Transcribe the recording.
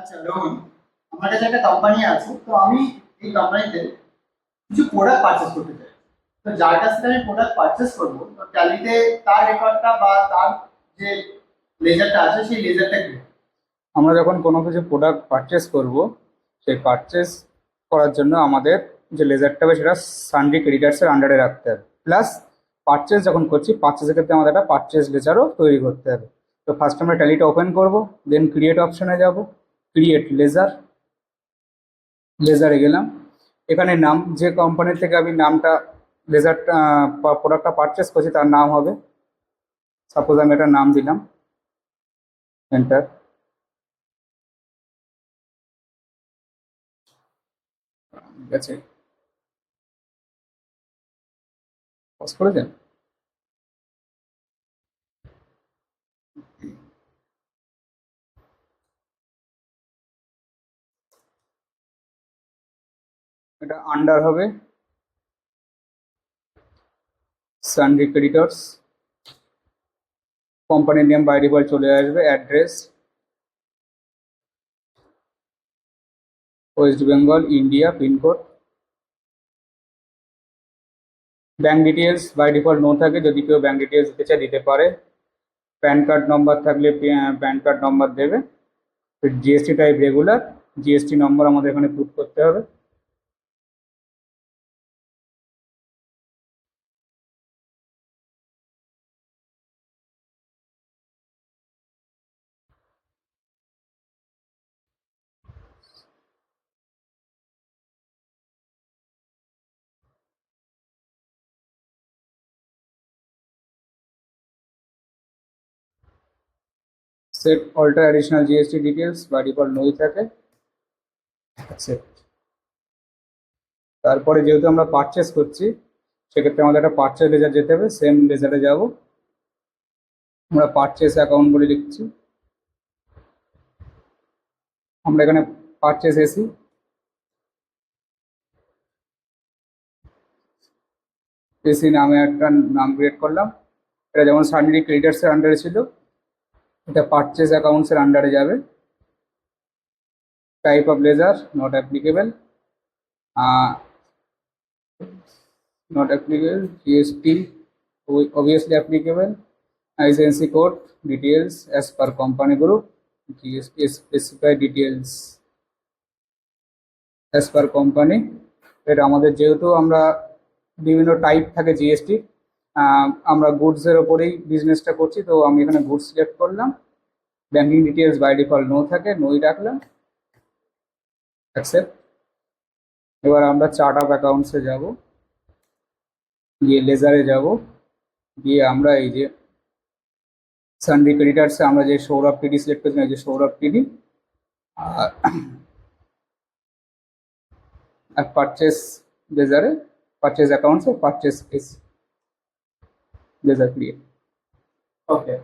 আচ্ছা রোহন আমার কাছে একটা কোম্পানি আছে, তো আমি এই কোম্পানিতে কিছু প্রোডাক্ট পারচেস করতে চাই। তো যার কাছ থেকে আমি প্রোডাক্ট পারচেস করব ট্যালিতে তার রেকর্ডটা বা তার যে লেজারটা আছে, সেই লেজারটা কি? আমরা যখন কোনো কিছু প্রোডাক্ট পারচেস করব, সেই পারচেস করার জন্য আমাদের যে লেজারটা হবে, সেটা সানডি ক্রেডিটার্সের আন্ডারে রাখতে হবে। প্লাস পারচেস যখন করছি পারচেসের ক্ষেত্রে আমাদের একটা পারচেস লেজারও তৈরি করতে হবে। তো ফার্স্ট আমরা ট্যালিটা ওপেন করব দেন ক্রিয়েট অপশনে যাব। ক্রিয়েট লেজার লেজারে গেলাম। এখানে নাম, যে কোম্পানির থেকে আমি নামটা লেজারটা প্রোডাক্টটা পারচেস করছি, তার নাম হবে সাপোজ আমি একটা নাম দিলাম এন্টার ঠিক আছে? পজ করেছেন এটা আন্ডার হবে। সানডি ক্রেডিটর্স কোম্পানির নেম বাই ডিফল্ট চলে আসবে address West Bengal India pincode bank details by default no থাকে, যদি কেউ ব্যাঙ্ক ডিটেলস দিতে চায় দিতে পারে। প্যান কার্ড নম্বর থাকলে প্যান কার্ড নম্বর দেবে। GST type regular GST number আমাদের এখানে পুট করতে হবে। Set alter additional GST details বা ডিফল্ট নই থাকে। সেট তারপরে যেহেতু আমরা পারচেস করছি, সেক্ষেত্রে আমাদের একটা পারচেস লেজার যেতে হবে সেম লেজারে যাব। আমরা পারচেস অ্যাকাউন্ট বলে লিখছি। আমরা এখানে পারচেস এসি। এসি নামে একটা নাম ক্রিয়েট করলাম। এটা যেমন সানডি ক্রেডিটার্সের আন্ডারে ছিল। এটা পারচেস অ্যাকাউন্টসের আন্ডারে যাবে। Type of ledger not applicable not applicable GST obviously applicable আইসিএনসি code details as per company group GST specify details as per company এটা আমাদের যেহেতু আমরা বিভিন্ন টাইপ থাকে জিএসটির আমরা গুডসের ওপরেই বিজনেসটা করছি, তো আমি এখানে গুডস সিলেক্ট করলাম। Banking details by default no থাকে নোই রাখলাম। অ্যাকসেপ্ট এবার আমরা চার্ট অফ অ্যাকাউন্টসে যাব। গিয়ে লেজারে যাব। গিয়ে আমরা এই যে সানডি ক্রেডিটার্সে আমরা যে সৌরভ টিডি সিলেক্ট করেছিলাম, এই যে সৌরভ টিডি আর আর পারচেস লেজারে পারচেস অ্যাকাউন্টসে পারচেস এস লেজার ক্রিয়েট ওকে